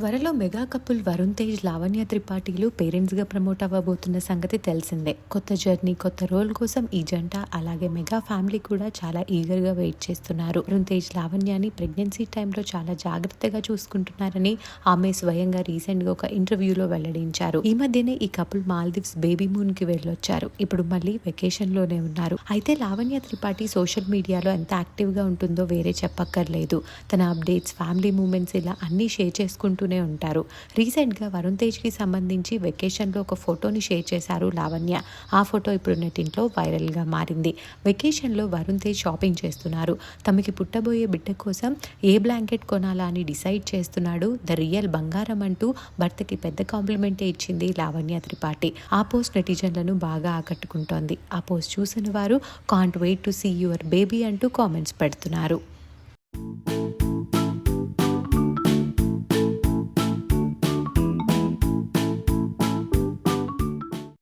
త్వరలో mega couple Varun Tej Lavanya త్రిపాఠిలు పేరెంట్స్గా ప్రమోట్ అవ్వబోతున్న సంగతి తెలిసిందే. కొత్త జర్నీ కొత్త రోల్ కోసం ఈ జంట అలాగే మెగా ఫ్యామిలీ కూడా చాలా ఈగర్గా వెయిట్ చేస్తున్నారు. వరుణ్ తేజ్ లావణ్యాని ప్రెగ్నెన్సీ టైంలో చాలా జాగ్రత్తగా చూసుకుంటున్నారని ఆమె స్వయంగా రీసెంట్గా ఒక ఇంటర్వ్యూలో వెల్లడించారు. ఈ మధ్యనే ఈ కపుల్ మాల్దీవ్స్ బేబీ మూన్కి వెళ్ళొచ్చారు. ఇప్పుడు మళ్ళీ వెకేషన్లోనే ఉన్నారు. అయితే లావణ్య త్రిపాఠి సోషల్ మీడియాలో ఎంత యాక్టివ్గా ఉంటుందో వేరే చెప్పక్కర్లేదు. తన అప్డేట్స్ ఫ్యామిలీ మూమెంట్స్ ఇలా అన్ని షేర్ చేసుకుంటూనే ఉంటారు. రీసెంట్గా వరుణ్ తేజ్కి సంబంధించి వెకేషన్లో ఒక ఫోటోని షేర్ చేశారు లావణ్య. ఆ ఫోటో ఇప్పుడు నెట్టింట్లో వైరల్గా మారింది. వెకేషన్లో వరుణ్ తేజ్ షాపింగ్ చేస్తున్నారు. తమకి పుట్టబోయే బిడ్డ కోసం ఏ బ్లాంకెట్ కొనాలా అని డిసైడ్ చేస్తున్నాడు. ద రియల్ బంగారం అంటూ భర్తకి పెద్ద కాంప్లిమెంటే ఇచ్చింది లావణ్య త్రిపాఠి. ఆ పోస్ట్ నెటిజన్లను బాగా ఆకట్టుకుంటోంది. ఆ పోస్ట్ చూసిన వారు can't wait to see your baby అంటూ కామెంట్స్ పెడుతున్నారు.